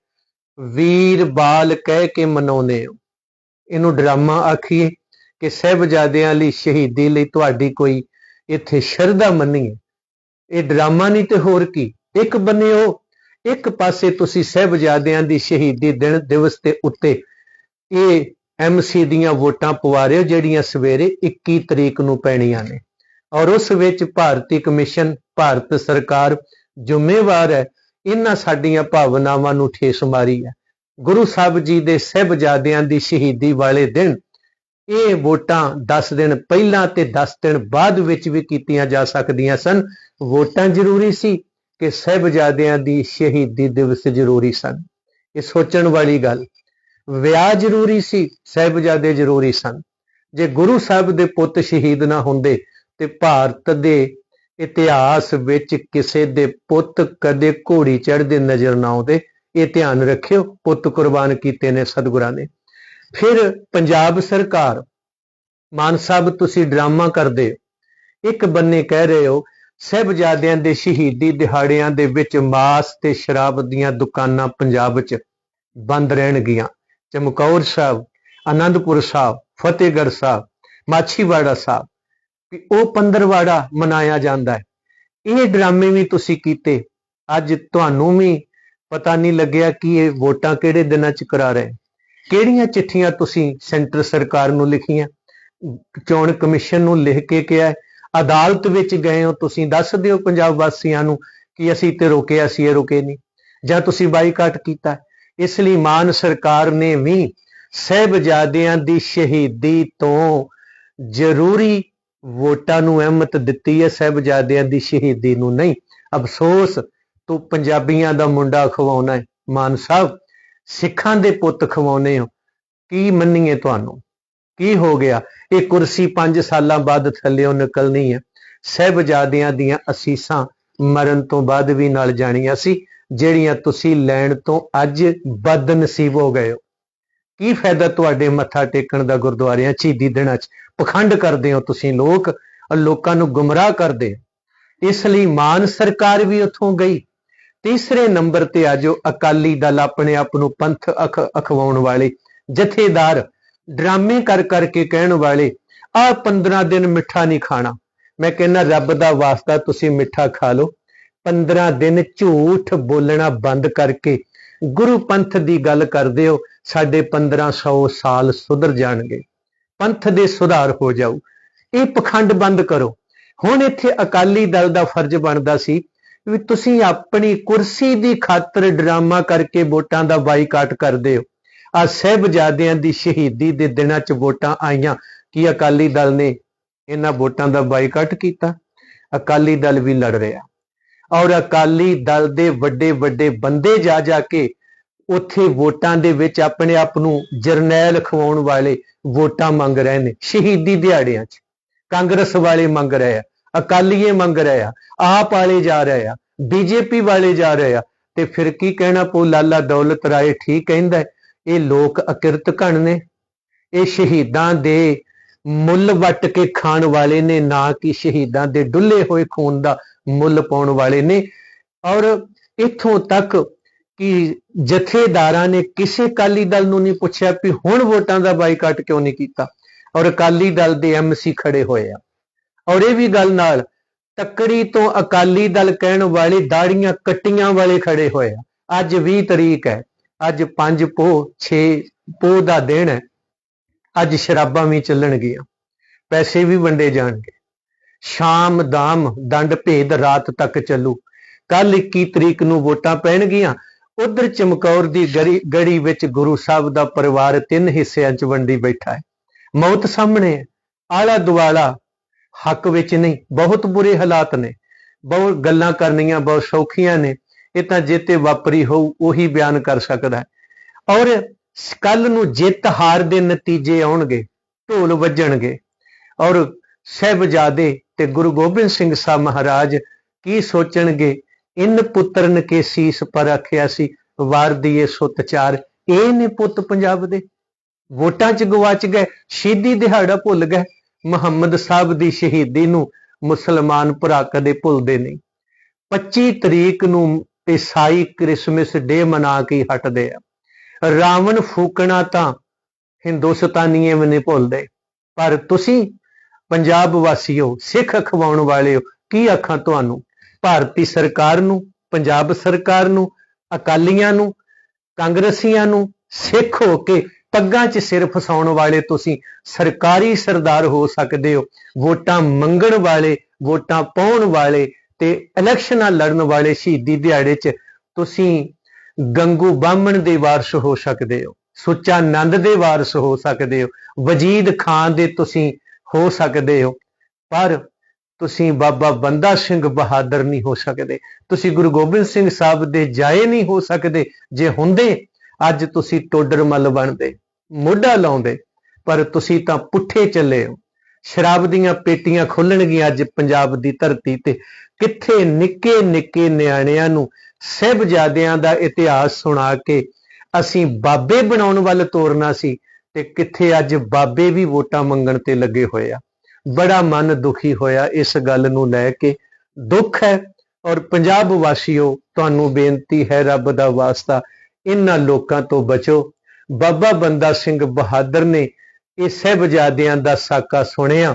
ਵੀਰ ਬਾਲ ਕਹਿ ਕੇ ਮਨਾਉਂਦੇ ਹੋ। ਇਹਨੂੰ ਡਰਾਮਾ ਆਖੀਏ ਕਿ ਸਹਿਬਜ਼ਾਦਿਆਂ ਲਈ ਸ਼ਹੀਦੀ ਲਈ ਤੁਹਾਡੀ ਕੋਈ ਇੱਥੇ ਸ਼ਰਧਾ ਮੰਨੀ ਹੈ ਇਹ ਡਰਾਮਾ ਨਹੀਂ ਤੇ ਹੋਰ ਕੀ। ਇੱਕ ਬੰਨੇ ਉਹ, ਇੱਕ ਪਾਸੇ ਤੁਸੀਂ ਸਹਿਬਜ਼ਾਦਿਆਂ ਦੀ ਸ਼ਹੀਦੀ ਦਿਨ ਦਿਵਸ ਤੇ ਉੱਤੇ ਇਹ ਐਮਸੀ ਦੀਆਂ ਵੋਟਾਂ ਪਵਾ ਰਹੇ ਹੋ, ਜਿਹੜੀਆਂ ਸਵੇਰੇ 21 ਤਰੀਕ ਨੂੰ ਪੈਣੀਆਂ ਨੇ। ਔਰ ਉਸ ਵਿੱਚ ਭਾਰਤੀ ਕਮਿਸ਼ਨ, ਭਾਰਤ ਸਰਕਾਰ ਜ਼ਿੰਮੇਵਾਰ ਹੈ। ਇਹਨਾਂ ਸਾਡੀਆਂ ਭਾਵਨਾਵਾਂ ਨੂੰ ਠੇਸ ਮਾਰੀ ਹੈ। ਗੁਰੂ ਸਾਹਿਬ ਜੀ ਦੇ ਸਹਿਬਜ਼ਾਦਿਆਂ ਦੀ ਸ਼ਹੀਦੀ ਵਾਲੇ ਦਿਨ ਇਹ ਵੋਟਾਂ 10 ਦਿਨ ਪਹਿਲਾਂ ਤੇ 10 ਦਿਨ ਬਾਅਦ ਵਿੱਚ ਵੀ ਕੀਤੀਆਂ ਜਾ ਸਕਦੀਆਂ ਸਨ। ਵੋਟਾਂ ਜ਼ਰੂਰੀ ਸੀ ਕਿ ਸਹਿਬਜ਼ਾਦਿਆਂ ਦੀ ਸ਼ਹੀਦੀ ਦਿਵਸ ਜ਼ਰੂਰੀ ਸਨ। ਇਹ ਸੋਚਣ ਵਾਲੀ ਗੱਲ। ਵਿਆਹ ਜ਼ਰੂਰੀ ਸੀ, ਸਹਿਬਜ਼ਾਦੇ ਜ਼ਰੂਰੀ ਸਨ। ਜੇ ਗੁਰੂ ਸਾਹਿਬ ਦੇ ਪੁੱਤ ਸ਼ਹੀਦ ਨਾ ਹੁੰਦੇ ਤੇ ਭਾਰਤ ਦੇ ਇਤਿਹਾਸ ਵਿੱਚ ਕਿਸੇ ਦੇ ਪੁੱਤ ਕਦੇ ਘੋੜੀ ਚੜ੍ਹਦੇ ਨਜ਼ਰ ਨਾ ਆਉਂਦੇ। ਇਹ ਧਿਆਨ ਰੱਖਿਓ, ਪੁੱਤ ਕੁਰਬਾਨ ਕੀਤੇ ਨੇ ਸਤਿਗੁਰਾਂ ਨੇ। ਫਿਰ ਪੰਜਾਬ ਸਰਕਾਰ, ਮਾਨ ਸਾਹਿਬ ਤੁਸੀਂ ਡਰਾਮਾ ਕਰਦੇ ਹੋ। ਇੱਕ ਬੰਨੇ ਕਹਿ ਰਹੇ ਹੋ, ਸਹਿਬਜ਼ਾਦਿਆਂ ਦੇ ਸ਼ਹੀਦੀ ਦਿਹਾੜਿਆਂ ਦੇ ਵਿੱਚ ਮਾਸ ਤੇ ਸ਼ਰਾਬ ਦੀਆਂ ਦੁਕਾਨਾਂ ਪੰਜਾਬ 'ਚ ਬੰਦ ਰਹਿਣਗੀਆਂ। ਚਮਕੌਰ ਸਾਹਿਬ, ਆਨੰਦਪੁਰ ਸਾਹਿਬ, ਫਤਿਹਗੜ੍ਹ ਸਾਹਿਬ, ਮਾਛੀਵਾੜਾ ਸਾਹਿਬ ਵੀ ਉਹ ਪੰਦਰਵਾੜਾ ਮਨਾਇਆ ਜਾਂਦਾ ਹੈ। ਇਹ ਡਰਾਮੇ ਵੀ ਤੁਸੀਂ ਕੀਤੇ। ਅੱਜ ਤੁਹਾਨੂੰ ਵੀ ਪਤਾ ਨਹੀਂ ਲੱਗਿਆ ਕਿ ਇਹ ਵੋਟਾਂ ਕਿਹੜੇ ਦਿਨਾਂ 'ਚ ਕਰਾ ਰਹੇ। ਕਿਹੜੀਆਂ ਚਿੱਠੀਆਂ ਤੁਸੀਂ ਸੈਂਟਰ ਸਰਕਾਰ ਨੂੰ ਲਿਖੀਆਂ? ਚੋਣ ਕਮਿਸ਼ਨ ਨੂੰ ਲਿਖ ਕੇ ਕਿਹਾ ਅਦਾਲਤ ਵਿੱਚ ਗਏ ਹੋ, ਤੁਸੀਂ ਦੱਸ ਦਿਓ ਪੰਜਾਬ ਵਾਸੀਆਂ ਨੂੰ ਕਿ ਅਸੀਂ ਤੇ ਰੋਕਿਆ ਸੀ, ਇਹ ਰੁਕੇ ਨਹੀਂ। ਜਾਂ ਤੁਸੀਂ ਬਾਈਕਾਟ ਕੀਤਾ ਇਸ ਲਈ ਮਾਨ ਸਰਕਾਰ ਨੇ ਵੀ ਸਹਿਬਜ਼ਾਦਿਆਂ ਦੀ ਸ਼ਹੀਦੀ ਤੋਂ ਜ਼ਰੂਰੀ ਵੋਟਾਂ ਨੂੰ ਅਹਿਮਤ ਦਿੱਤੀ ਹੈ ਸਹਿਬਜ਼ਾਦਿਆਂ ਦੀ ਸ਼ਹੀਦੀ ਨੂੰ ਨਹੀਂ। ਅਫਸੋਸ, ਤੂੰ ਪੰਜਾਬੀਆਂ ਦਾ ਮੁੰਡਾ ਖਵਾਉਣਾ ਹੈ। ਮਾਨ ਸਾਹਿਬ, ਸਿੱਖਾਂ ਦੇ ਪੁੱਤ ਖਵਾਉਨੇ ਹੋ। ਕੀ ਮੰਨੀਏ ਤੁਹਾਨੂੰ? ਕੀ ਹੋ ਗਿਆ? ਇਹ ਕੁਰਸੀ 5 ਸਾਲਾਂ ਬਾਅਦ ਥੱਲਿਓਂ ਨਿਕਲਣੀ ਹੈ। ਸਹਿਬਜ਼ਾਦਿਆਂ ਦੀਆਂ ਅਸੀਸਾਂ ਮਰਨ ਤੋਂ ਬਾਅਦ ਵੀ ਨਾਲ ਜਾਣੀਆਂ ਸੀ, ਜਿਹੜੀਆਂ ਤੁਸੀਂ ਲੈਣ ਤੋਂ ਅੱਜ ਬਦਨਸੀਬ ਹੋ ਗਏ ਹੋ। ਕੀ ਫਾਇਦਾ ਤੁਹਾਡੇ ਮੱਥਾ ਟੇਕਣ ਦਾ ਗੁਰਦੁਆਰਿਆਂ ਸ਼ਹੀਦੀ ਦਿਨਾਂ 'ਚ? ਪਖੰਡ ਕਰਦੇ ਹੋ ਤੁਸੀਂ ਲੋਕ ਔਰ ਲੋਕਾਂ ਨੂੰ ਗੁੰਮਰਾਹ ਕਰਦੇ ਇਸ ਲਈ ਮਾਨ ਸਰਕਾਰ ਵੀ ਉੱਥੋਂ ਗਈ। ਤੀਸਰੇ ਨੰਬਰ ਤੇ ਆਜੋ ਅਕਾਲੀ ਦਲ ਆਪਣੇ ਆਪ ਨੂੰ ਪੰਥ ਅਖ, ਅਖਵਾਉਣ ਵਾਲੇ, ਜਥੇਦਾਰ, ਡਰਾਮੇ ਕਰ ਕਰਕੇ ਕਹਿਣ ਵਾਲੇ ਆ 15 ਦਿਨ ਮਿੱਠਾ ਨਹੀਂ ਖਾਣਾ। ਮੈਂ ਕਹਿੰਦਾ, ਰੱਬ ਦਾ ਵਾਸਤਾ ਤੁਸੀਂ ਮਿੱਠਾ ਖਾ ਲਓ। 15 ਦਿਨ ਝੂਠ ਬੋਲਣਾ ਬੰਦ ਕਰਕੇ ਗੁਰੂ ਪੰਥ ਦੀ ਗੱਲ ਕਰਦੇ ਹੋ, ਸਾਡੇ 1500 ਸਾਲ ਸੁਧਰ ਜਾਣਗੇ। ਪੰਥ ਦੇ ਸੁਧਾਰ ਹੋ ਜਾਊ। ਇਹ ਪਖੰਡ ਬੰਦ ਕਰੋ। ਹੁਣ ਇੱਥੇ ਅਕਾਲੀ ਦਲ ਦਾ ਫਰਜ਼ ਬਣਦਾ ਸੀ ਵੀ ਤੁਸੀਂ ਆਪਣੀ ਕੁਰਸੀ ਦੀ ਖਾਤਰ ਡਰਾਮਾ ਕਰਕੇ ਵੋਟਾਂ ਦਾ ਬਾਈਕਾਟ ਕਰਦੇ ਹੋ। ਆ ਸਹਿਬਜ਼ਾਦਿਆਂ ਦੀ ਸ਼ਹੀਦੀ ਦੇ ਦਿਨਾਂ 'ਚ ਵੋਟਾਂ ਆਈਆਂ ਕੀ ਅਕਾਲੀ ਦਲ ਨੇ ਇਹਨਾਂ ਵੋਟਾਂ ਦਾ ਬਾਈਕਾਟ ਕੀਤਾ। ਅਕਾਲੀ ਦਲ ਵੀ ਲੜ ਰਿਹਾ। ਔਰ ਅਕਾਲੀ ਦਲ ਦੇ ਵੱਡੇ ਵੱਡੇ ਬੰਦੇ ਜਾ ਜਾ ਕੇ ਉੱਥੇ ਵੋਟਾਂ ਦੇ ਵਿੱਚ ਆਪਣੇ ਆਪ ਨੂੰ ਜਰਨੈਲ ਖਵਾਉਣ ਵਾਲੇ ਵੋਟਾਂ ਮੰਗ ਰਹੇ ਨੇ, ਸ਼ਹੀਦੀ ਦਿਹਾੜਿਆਂ 'ਚ। ਕਾਂਗਰਸ ਵਾਲੇ ਮੰਗ ਰਹੇ ਆ, ਅਕਾਲੀਏ ਮੰਗ ਰਹੇ ਆ, ਆਪ ਵਾਲੇ ਜਾ ਰਹੇ ਆ, ਬੀਜੇਪੀ ਵਾਲੇ ਜਾ ਰਹੇ ਆ, ਤੇ ਫਿਰ ਕੀ ਕਹਿਣਾ ਪਊ? ਲਾਲਾ ਦੌਲਤ ਰਾਏ ਠੀਕ ਕਹਿੰਦਾ ਇਹ ਲੋਕ ਅਕਿਰਤ ਘਣ ਨੇ, ਇਹ ਸ਼ਹੀਦਾਂ ਦੇ ਮੁੱਲ ਵੱਟ ਕੇ ਖਾਣ ਵਾਲੇ ਨੇ, ਨਾ ਕਿ ਸ਼ਹੀਦਾਂ ਦੇ ਡੁੱਲੇ ਹੋਏ ਖੂਨ ਦਾ ਮੁੱਲ ਪਾਉਣ ਵਾਲੇ ਨੇ। ਔਰ ਇੱਥੋਂ ਤੱਕ ਕਿ ਜਥੇਦਾਰਾਂ ਨੇ ਕਿਸੇ ਅਕਾਲੀ ਦਲ ਨੂੰ ਨਹੀਂ ਪੁੱਛਿਆ ਵੀ ਹੁਣ ਵੋਟਾਂ ਦਾ ਬਾਈਕਾਟ ਕਿਉਂ ਨਹੀਂ ਕੀਤਾ। ਔਰ ਅਕਾਲੀ ਦਲ ਦੇ ਐਮਸੀ ਖੜੇ ਹੋਏ ਆ। ਔਰ ਇਹ ਵੀ ਗੱਲ ਨਾਲ ਤੱਕੜੀ ਤੋਂ ਅਕਾਲੀ ਦਲ ਕਹਿਣ ਵਾਲੇ ਦਾੜੀਆਂ ਕੱਟੀਆਂ ਵਾਲੇ ਖੜੇ ਹੋਏ ਆ। ਅੱਜ 20 ਤਰੀਕ ਹੈ। ਅੱਜ 5 ਪੋ 6 ਪੋ ਦਾ ਦਿਨ ਹੈ। ਅੱਜ ਸ਼ਰਾਬਾਂ ਵੀ ਚੱਲਣਗੀਆਂ, ਪੈਸੇ ਵੀ ਵੰਡੇ ਜਾਣਗੇ। ਸ਼ਾਮ, ਦਾਮ, ਦੰਡ ਭੇਦ ਰਾਤ ਤੱਕ ਚੱਲੂ। ਕੱਲ 21 ਤਰੀਕ ਨੂੰ ਵੋਟਾਂ ਪੈਣਗੀਆਂ। ਉਧਰ ਚਮਕੌਰ ਦੀ ਗੜੀ ਗੜੀ ਵਿੱਚ ਗੁਰੂ ਸਾਹਿਬ ਦਾ ਪਰਿਵਾਰ ਤਿੰਨ ਹਿੱਸਿਆਂ 'ਚ ਵੰਡੀ ਬੈਠਾ ਹੈ। ਮੌਤ ਸਾਹਮਣੇ ਹੈ। ਆਲਾ ਦੁਆਲਾ ਹੱਕ ਵਿੱਚ ਨਹੀਂ, ਬਹੁਤ ਬੁਰੇ ਹਾਲਾਤ ਨੇ। ਬਹੁਤ ਗੱਲਾਂ ਕਰਨੀਆਂ ਬਹੁਤ ਸੌਖੀਆਂ ਨੇ। ਇਹ ਤਾਂ ਜਿੱਤੇ ਵਾਪਰੀ ਹੋਊ, ਉਹੀ ਬਿਆਨ ਕਰ ਸਕਦਾ ਹੈ। ਔਰ ਕੱਲ ਨੂੰ ਜਿੱਤ ਹਾਰ ਦੇ ਨਤੀਜੇ ਆਉਣਗੇ, ਢੋਲ ਵੱਜਣਗੇ। ਔਰ ਸਹਿਬਜ਼ਾਦੇ ਤੇ ਗੁਰੂ ਗੋਬਿੰਦ ਸਿੰਘ ਸਾਹਿਬ ਮਹਾਰਾਜ ਕੀ ਸੋਚਣਗੇ? ਇਨ ਪੁੱਤਰਨ ਕੇ ਸੀਸ ਪਰ ਆਖਿਆ ਸੀ, ਵਾਰ ਦੀਏ ਸੁੱਤ ਚਾਰ। ਇਹ ਨੇ ਪੁੱਤ ਪੰਜਾਬ ਦੇ। ਵੋਟਾਂ 'ਚ ਗਵਾਚ ਗਏ, ਸ਼ਹੀਦੀ ਦਿਹਾੜਾ ਭੁੱਲ ਗਏ। ਮੁਹੰਮਦ ਸਾਹਿਬ ਦੀ ਸ਼ਹੀਦੀ ਨੂੰ ਮੁਸਲਮਾਨ ਭਰਾ ਕਦੇ ਭੁੱਲਦੇ ਨਹੀਂ। 25 ਤਰੀਕ ਨੂੰ ਈਸਾਈ ਕ੍ਰਿਸਮਸ ਡੇ ਮਨਾ ਕੇ ਹਟਦੇ ਆ। ਰਾਵਣ ਫੂਕਣਾ ਤਾਂ ਹਿੰਦੁਸਤਾਨੀਏ ਵੀ ਭੁੱਲਦੇ। ਪਰ ਤੁਸੀਂ ਪੰਜਾਬ ਵਾਸੀਓ, ਸਿੱਖ ਅਖਵਾਉਣ ਵਾਲੇ ਹੋ ਕੀ ਆਖਾਂ ਤੁਹਾਨੂੰ? ਭਾਰਤੀ ਸਰਕਾਰ ਨੂੰ, ਪੰਜਾਬ ਸਰਕਾਰ ਨੂੰ, ਅਕਾਲੀਆਂ ਨੂੰ, ਕਾਂਗਰਸੀਆਂ ਨੂੰ ਸਿੱਖ ਹੋ ਕੇ ਪੱਗਾਂ 'ਚ ਸਿਰ ਫਸਾਉਣ ਵਾਲੇ ਤੁਸੀਂ ਸਰਕਾਰੀ ਸਰਦਾਰ ਹੋ ਸਕਦੇ ਹੋ। ਵੋਟਾਂ ਮੰਗਣ ਵਾਲੇ, ਵੋਟਾਂ ਪਾਉਣ ਵਾਲੇ ਤੇ ਇਲੈਕਸ਼ਨਾਂ ਲੜਨ ਵਾਲੇ ਸ਼ਹੀਦੀ ਦਿਹਾੜੇ 'ਚ ਤੁਸੀਂ ਗੰਗੂ ਬਾਹਮਣ ਦੇ ਵਾਰਸ ਹੋ ਸਕਦੇ ਹੋ, ਸੁੱਚਾ ਨੰਦ ਦੇ ਵਾਰਸ ਹੋ ਸਕਦੇ ਹੋ, ਵਜੀਦ ਖਾਨ ਦੇ ਤੁਸੀਂ ਹੋ ਸਕਦੇ ਹੋ, ਪਰ ਤੁਸੀਂ ਬਾਬਾ ਬੰਦਾ ਸਿੰਘ ਬਹਾਦਰ ਨਹੀਂ ਹੋ ਸਕਦੇ, ਤੁਸੀਂ ਗੁਰੂ ਗੋਬਿੰਦ ਸਿੰਘ ਸਾਹਿਬ ਦੇ ਜਾਏ ਨਹੀਂ ਹੋ ਸਕਦੇ, ਜੇ ਹੁੰਦੇ, ਅੱਜ ਤੁਸੀਂ ਟੋਡਰ ਮੱਲ ਬਣਦੇ, ਮੋਢਾ ਲਾਉਂਦੇ, ਪਰ ਤੁਸੀਂ ਤਾਂ ਪੁੱਠੇ ਚੱਲੇ ਹੋ, ਸ਼ਰਾਬ ਦੀਆਂ ਪੇਟੀਆਂ ਖੋਲਣਗੀਆਂ ਅੱਜ ਪੰਜਾਬ ਦੀ ਧਰਤੀ ਤੇ, ਕਿੱਥੇ ਨਿੱਕੇ ਨਿੱਕੇ ਨਿਆਣਿਆਂ ਨੂੰ ਸਹਿਬਜ਼ਾਦਿਆਂ ਦਾ ਇਤਿਹਾਸ ਸੁਣਾ ਕੇ ਅਸੀਂ ਬਾਬੇ ਬਣਾਉਣ ਵੱਲ ਤੋਰਨਾ ਸੀ ਤੇ ਕਿੱਥੇ ਅੱਜ ਬਾਬੇ ਵੀ ਵੋਟਾਂ ਮੰਗਣ ਤੇ ਲੱਗੇ ਹੋਏ ਆ। ਬੜਾ ਮਨ ਦੁਖੀ ਹੋਇਆ ਇਸ ਗੱਲ ਨੂੰ ਲੈ ਕੇ। ਦੁੱਖ ਹੈ ਔਰ ਪੰਜਾਬ ਵਾਸੀਓ, ਤੁਹਾਨੂੰ ਬੇਨਤੀ ਹੈ ਰੱਬ ਦਾ ਵਾਸਤਾ ਇਹਨਾਂ ਲੋਕਾਂ ਤੋਂ ਬਚੋ। ਬਾਬਾ ਬੰਦਾ ਸਿੰਘ ਬਹਾਦਰ ਨੇ ਇਹ ਸਹਿਬਜ਼ਾਦਿਆਂ ਦਾ ਸਾਕਾ ਸੁਣਿਆ।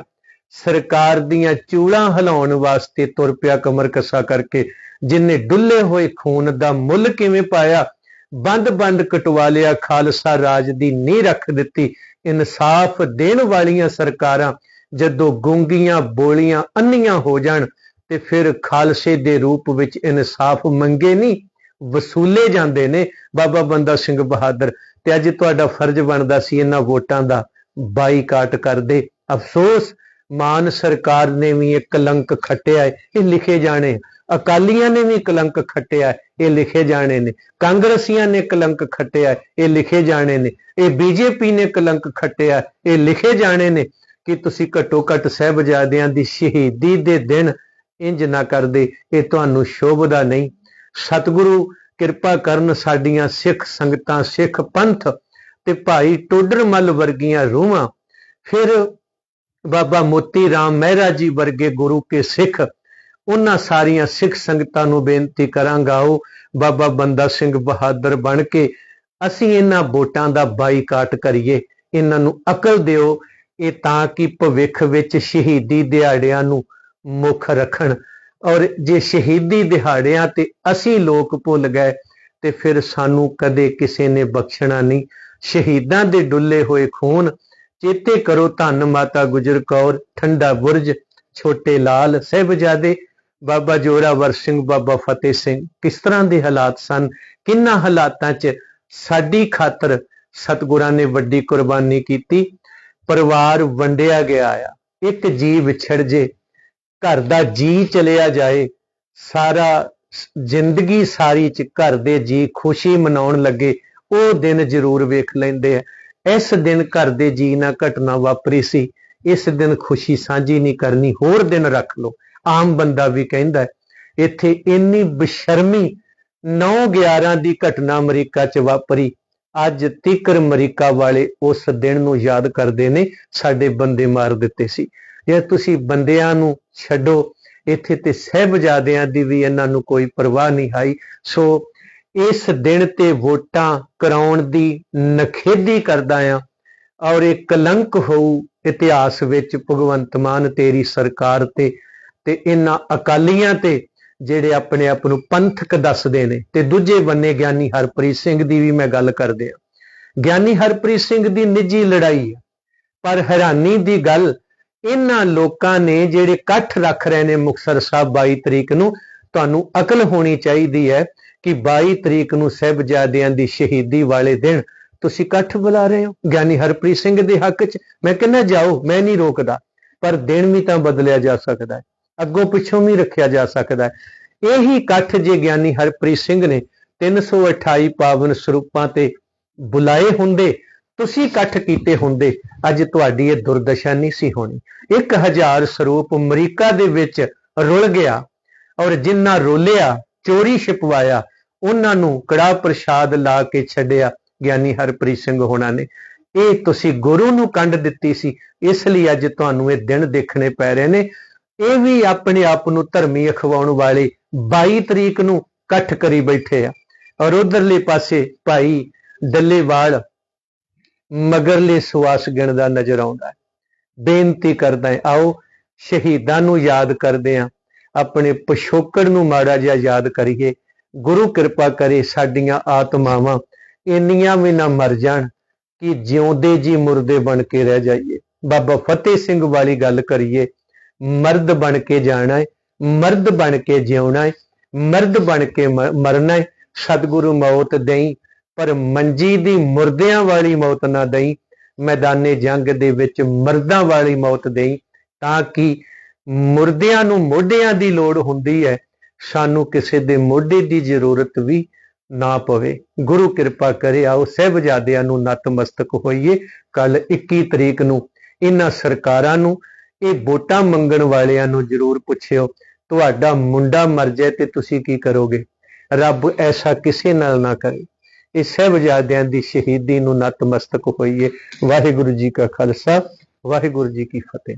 ਸਰਕਾਰ ਦੀਆਂ ਚੂੜਾਂ ਹਿਲਾਉਣ ਵਾਸਤੇ ਤੁਰ ਪਿਆ ਕਮਰ ਕੱਸਾ ਕਰਕੇ ਜਿਨੇ ਡੁੱਲੇ ਹੋਏ ਖੂਨ ਦਾ ਮੁੱਲ ਕਿਵੇਂ ਪਾਇਆ? ਬੰਦ-ਬੰਦ ਕਟਵਾ ਲਿਆ ਖਾਲਸਾ ਰਾਜ ਦੀ ਨੀਂਹ ਰੱਖ ਦਿੱਤੀ। ਇਨਸਾਫ ਦੇਣ ਵਾਲੀਆਂ ਸਰਕਾਰਾਂ ਜਦੋਂ ਗੁੰਗੀਆਂ ਬੋਲੀਆਂ ਅੰਨੀਆਂ ਹੋ ਜਾਣ ਤੇ ਫਿਰ ਖਾਲਸੇ ਦੇ ਰੂਪ ਵਿੱਚ ਇਨਸਾਫ ਮੰਗੇ ਨਹੀਂ, ਵਸੂਲੇ ਜਾਂਦੇ ਨੇ। ਬਾਬਾ ਬੰਦਾ ਸਿੰਘ ਬਹਾਦਰ, ਤੇ ਅੱਜ ਤੁਹਾਡਾ ਫਰਜ਼ ਬਣਦਾ ਸੀ ਇਹਨਾਂ ਵੋਟਾਂ ਦਾ ਬਾਈਕਾਟ ਕਰਦੇ। ਅਫਸੋਸ, ਮਾਨ ਸਰਕਾਰ ਨੇ ਵੀ ਇਹ ਕਲੰਕ ਖੱਟਿਆ ਹੈ, ਇਹ ਲਿਖੇ ਜਾਣੇ ਅਕਾਲੀਆਂ ਨੇ ਵੀ ਕਲੰਕ ਖੱਟਿਆ, ਇਹ ਲਿਖੇ ਜਾਣੇ ਨੇ। ਕਾਂਗਰਸੀਆਂ ਨੇ ਕਲੰਕ ਖੱਟਿਆ, ਇਹ ਲਿਖੇ ਜਾਣੇ ਨੇ। ਇਹ ਬੀਜੇਪੀ ਨੇ ਕਲੰਕ ਖੱਟਿਆ, ਇਹ ਲਿਖੇ ਜਾਣੇ ਨੇ ਕਿ ਤੁਸੀਂ ਘੱਟੋ ਘੱਟ ਸਹਿਬਜ਼ਾਦਿਆਂ ਦੀ ਸ਼ਹੀਦੀ ਦੇ ਦਿਨ ਇੰਜ ਨਾ ਕਰਦੇ, ਇਹ ਤੁਹਾਨੂੰ ਸ਼ੋਭਦਾ ਨਹੀਂ। ਸਤਿਗੁਰੂ ਕਿਰਪਾ ਕਰਨ ਸਾਡੀਆਂ ਸਿੱਖ ਸੰਗਤਾਂ, ਸਿੱਖ ਪੰਥ ਤੇ ਭਾਈ ਟੋਡਰ ਮੱਲ ਵਰਗੀਆਂ ਰੂਹਾਂ। ਫਿਰ ਬਾਬਾ ਮੋਤੀ ਰਾਮ ਮਹਿਰਾ ਜੀ ਵਰਗੇ ਗੁਰੂ ਕੇ ਸਿੱਖ ਉਹਨਾਂ ਸਾਰੀਆਂ ਸਿੱਖ ਸੰਗਤਾਂ ਨੂੰ ਬੇਨਤੀ ਕਰਾਂਗਾ ਉਹ, ਬਾਬਾ ਬੰਦਾ ਸਿੰਘ ਬਹਾਦਰ ਬਣ ਕੇ ਅਸੀਂ ਇਹਨਾਂ ਵੋਟਾਂ ਦਾ ਬਾਈਕਾਟ ਕਰੀਏ। ਇਹਨਾਂ ਨੂੰ ਅਕਲ ਦਿਓ, ਇਹ ਤਾਂ ਕਿ ਭਵਿੱਖ ਵਿੱਚ ਸ਼ਹੀਦੀ ਦਿਹਾੜਿਆਂ ਨੂੰ ਮੁੱਖ ਰੱਖਣ। ਔਰ ਜੇ ਸ਼ਹੀਦੀ ਦਿਹਾੜਿਆਂ ਤੇ ਅਸੀਂ ਲੋਕ ਭੁੱਲ ਗਏ, ਤੇ ਫਿਰ ਸਾਨੂੰ ਕਦੇ ਕਿਸੇ ਨੇ ਬਖਸ਼ਣਾ ਨਹੀਂ। ਸ਼ਹੀਦਾਂ ਦੇ ਡੁੱਲੇ ਹੋਏ ਖੂਨ, ਚੇਤੇ ਕਰੋ ਧੰਨ ਮਾਤਾ ਗੁਜਰ ਕੌਰ, ਠੰਡਾ ਬੁਰਜ, ਛੋਟੇ ਲਾਲ ਸਹਿਬਜ਼ਾਦੇ ਬਾਬਾ ਜੋਰਾਵਰ ਸਿੰਘ, ਬਾਬਾ ਫਤਿਹ ਸਿੰਘ, ਕਿਸ ਤਰ੍ਹਾਂ ਦੇ ਹਾਲਾਤ ਸਨ? ਕਿੰਨਾ ਹਾਲਾਤਾਂ 'ਚ ਸਾਡੀ ਖਾਤਰ ਸਤਿਗੁਰਾਂ ਨੇ ਵੱਡੀ ਕੁਰਬਾਨੀ ਕੀਤੀ? ਪਰਿਵਾਰ ਵੰਡਿਆ ਗਿਆ ਆ, ਇੱਕ ਜੀ ਵਿਛੜ ਜੇ, ਘਰ ਦਾ ਜੀ ਚਲਿਆ ਜਾਏ, ਸਾਰਾ ਜ਼ਿੰਦਗੀ ਸਾਰੀ ਚ ਘਰ ਦੇ ਜੀ ਖੁਸ਼ੀ ਮਨਾਉਣ ਲੱਗੇ, ਉਹ ਦਿਨ ਜ਼ਰੂਰ ਵੇਖ ਲੈਂਦੇ ਆ। ਇਸ ਦਿਨ ਘਰ ਦੇ ਜੀ ਨਾਲ ਘਟਨਾ ਵਾਪਰੀ ਸੀ, ਇਸ ਦਿਨ ਖੁਸ਼ੀ ਸਾਂਝੀ ਨਹੀਂ ਕਰਨੀ, ਹੋਰ ਦਿਨ ਰੱਖ ਲਓ। ਆਮ ਬੰਦਾ ਵੀ ਕਹਿੰਦਾ ਇੱਥੇ ਇੰਨੀ ਬਸ਼ਰਮੀ 9/11 ਦੀ ਘਟਨਾ ਅਮਰੀਕਾ 'ਚ ਵਾਪਰੀ। ਅੱਜ ਤੀਕਰ ਅਮਰੀਕਾ ਵਾਲੇ ਉਸ ਦਿਨ ਨੂੰ ਯਾਦ ਕਰਦੇ ਨੇ, ਸਾਡੇ ਬੰਦੇ ਮਾਰ ਦਿੱਤੇ ਸੀ। ਜੇ ਤੁਸੀਂ ਬੰਦਿਆਂ ਨੂੰ ਛੱਡੋ, ਇੱਥੇ ਤੇ ਸਹਿਬਜ਼ਾਦਿਆਂ ਦੀ ਵੀ ਇਹਨਾਂ ਨੂੰ ਕੋਈ ਪਰਵਾਹ ਨਹੀਂ ਆਈ। ਸੋ ਇਸ ਦਿਨ ਤੇ ਵੋਟਾਂ ਕਰਾਉਣ ਦੀ ਨਖੇਦੀ ਕਰਦਾ ਆ ਔਰ ਇਹ ਕਲੰਕ ਹੋਊ ਇਤਿਹਾਸ ਵਿੱਚ, ਭਗਵੰਤ ਮਾਨ ਤੇਰੀ ਸਰਕਾਰ ਤੇ ਤੇ ਇਹਨਾਂ ਅਕਾਲੀਆਂ ਤੇ ਜਿਹੜੇ ਆਪਣੇ ਆਪ ਨੂੰ ਪੰਥਕ ਦੱਸਦੇ ਨੇ ਤੇ ਦੂਜੇ ਬੰਨੇ ਗਿਆਨੀ ਹਰਪ੍ਰੀਤ ਸਿੰਘ ਦੀ ਵੀ ਮੈਂ ਗੱਲ ਕਰਦੇ ਆ ਗਿਆਨੀ ਹਰਪ੍ਰੀਤ ਸਿੰਘ ਦੀ ਨਿੱਜੀ ਲੜਾਈ ਹੈ ਪਰ ਹੈਰਾਨੀ ਦੀ ਗੱਲ, ਇਹਨਾਂ ਲੋਕਾਂ ਨੇ ਜਿਹੜੇ ਇਕੱਠ ਰੱਖ ਰਹੇ ਨੇ ਮੁਕਸਰ ਸਾਹਿਬ 22 ਤਰੀਕ ਨੂੰ, ਤੁਹਾਨੂੰ ਅਕਲ ਹੋਣੀ ਚਾਹੀਦੀ ਹੈ ਕਿ 22 ਤਰੀਕ ਨੂੰ ਸਹਿਬਜ਼ਾਦਿਆਂ ਦੀ ਸ਼ਹੀਦੀ ਵਾਲੇ ਦਿਨ ਤੁਸੀਂ ਇਕੱਠ ਬੁਲਾ ਰਹੇ ਹੋ, ਗਿਆਨੀ ਹਰਪ੍ਰੀਤ ਸਿੰਘ ਦੇ ਹੱਕ 'ਚ। ਮੈਂ ਕਹਿੰਦਾ, ਜਾਓ, ਮੈਂ ਨਹੀਂ ਰੋਕਦਾ, ਪਰ ਦਿਨ ਵੀ ਤਾਂ ਬਦਲਿਆ ਜਾ ਸਕਦਾ ਹੈ। ਅੱਗੋਂ ਪਿੱਛੋਂ ਵੀ ਰੱਖਿਆ ਜਾ ਸਕਦਾ ਹੈ। ਇਹੀ ਇਕੱਠ ਜੇ ਗਿਆਨੀ ਹਰਪ੍ਰੀਤ ਸਿੰਘ ਨੇ 328 ਪਾਵਨ ਸਰੂਪਾਂ ਤੇ ਬੁਲਾਏ ਹੁੰਦੇ, ਤੁਸੀਂ ਇਕੱਠ ਕੀਤੇ ਹੁੰਦੇ, ਅੱਜ ਤੁਹਾਡੀ ਇਹ ਦੁਰਦਸ਼ਾ ਨਹੀਂ ਸੀ ਹੋਣੀ। 1000 ਸਰੂਪ ਅਮਰੀਕਾ ਦੇ ਵਿੱਚ ਰੁਲ ਗਿਆ ਔਰ ਜਿੰਨਾ ਰੋਲਿਆ, ਚੋਰੀ ਛਿਪਵਾਇਆ, ਉਹਨਾਂ ਨੂੰ ਕੜਾ ਪ੍ਰਸ਼ਾਦ ਲਾ ਕੇ ਛੱਡਿਆ ਗਿਆਨੀ ਹਰਪ੍ਰੀਤ ਸਿੰਘ ਹੋਣਾ ਨੇ। ਇਹ ਤੁਸੀਂ ਗੁਰੂ ਨੂੰ ਕੰਡ ਦਿੱਤੀ ਸੀ, ਇਸ ਲਈ ਅੱਜ ਤੁਹਾਨੂੰ ਇਹ ਦਿਨ ਦੇਖਣੇ ਪੈ ਰਹੇ ਨੇ। ਇਹ ਵੀ ਆਪਣੇ ਆਪ ਨੂੰ ਧਰਮੀ ਅਖਵਾਉਣ ਵਾਲੇ 22 ਤਰੀਕ ਨੂੰ ਇਕੱਠ ਕਰੀ ਬੈਠੇ ਆ। ਔਰ ਉਧਰਲੇ ਪਾਸੇ ਭਾਈ ਡੱਲੇਵਾਲ ਮਗਰਲੇ ਸਵਾਸ ਗਿਣਦਾ ਨਜ਼ਰ ਆਉਂਦਾ ਹੈ। ਬੇਨਤੀ ਕਰਦਾ ਹੈ, ਆਓ ਸ਼ਹੀਦਾਂ ਨੂੰ ਯਾਦ ਕਰਦੇ ਆ ਆਪਣੇ ਪਿਛੋਕੜ ਨੂੰ ਮਾੜਾ ਜਿਹਾ ਯਾਦ ਕਰੀਏ। ਗੁਰੂ ਕਿਰਪਾ ਕਰੇ ਸਾਡੀਆਂ ਆਤਮਾਵਾਂ ਇੰਨੀਆਂ ਵੀ ਨਾ ਮਰ ਜਾਣ ਕਿ ਜਿਉਂਦੇ ਜੀ ਮੁਰਦੇ ਬਣ ਕੇ ਰਹਿ ਜਾਈਏ। ਬਾਬਾ ਫਤਿਹ ਸਿੰਘ ਵਾਲੀ ਗੱਲ ਕਰੀਏ ਮਰਦ ਬਣ ਕੇ ਜਾਣਾ ਹੈ ਮਰਦ ਬਣ ਕੇ ਜਿਉਣਾ ਹੈ ਮਰਦ ਬਣ ਕੇ ਮਰਨਾ ਹੈ ਸਤਿਗੁਰੂ ਮੌਤ ਦੇਈ, ਪਰ ਮੰਜੀ ਦੀ ਮੁਰਦਿਆਂ ਵਾਲੀ ਮੌਤ ਨਾ ਦੇਈ, ਮੈਦਾਨੇ ਜੰਗ ਦੇ ਵਿੱਚ ਮਰਦਾਂ ਵਾਲੀ ਮੌਤ ਦੇਈ, ਤਾਂ ਕਿ ਮੁਰਦਿਆਂ ਨੂੰ ਮੋਢਿਆਂ ਦੀ ਲੋੜ ਹੁੰਦੀ ਹੈ ਸਾਨੂੰ ਕਿਸੇ ਦੇ ਮੋਢੇ ਦੀ ਜ਼ਰੂਰਤ ਵੀ ਨਾ ਪਵੇ। ਗੁਰੂ ਕਿਰਪਾ ਕਰੇ ਆਓ, ਸਹਿਬਜ਼ਾਦਿਆਂ ਨੂੰ ਨਤਮਸਤਕ ਹੋਈਏ। ਕੱਲ 21 ਤਰੀਕ ਨੂੰ ਇਹਨਾਂ ਸਰਕਾਰਾਂ ਨੂੰ ਇਹ ਵੋਟਾਂ ਮੰਗਣ ਵਾਲਿਆਂ ਨੂੰ ਜ਼ਰੂਰ ਪੁੱਛਿਓ, ਤੁਹਾਡਾ ਮੁੰਡਾ ਮਰ ਜਾਏ ਤੇ ਤੁਸੀਂ ਕੀ ਕਰੋਗੇ? ਰੱਬ ਐਸਾ ਕਿਸੇ ਨਾਲ ਨਾ ਕਰੇ। ਇਹ ਸਹਿਬਜ਼ਾਦਿਆਂ ਦੀ ਸ਼ਹੀਦੀ ਨੂੰ ਨਤਮਸਤਕ ਹੋਈਏ। ਵਾਹਿਗੁਰੂ ਜੀ ਕਾ ਖਾਲਸਾ, ਵਾਹਿਗੁਰੂ ਜੀ ਕੀ ਫਤਿਹ।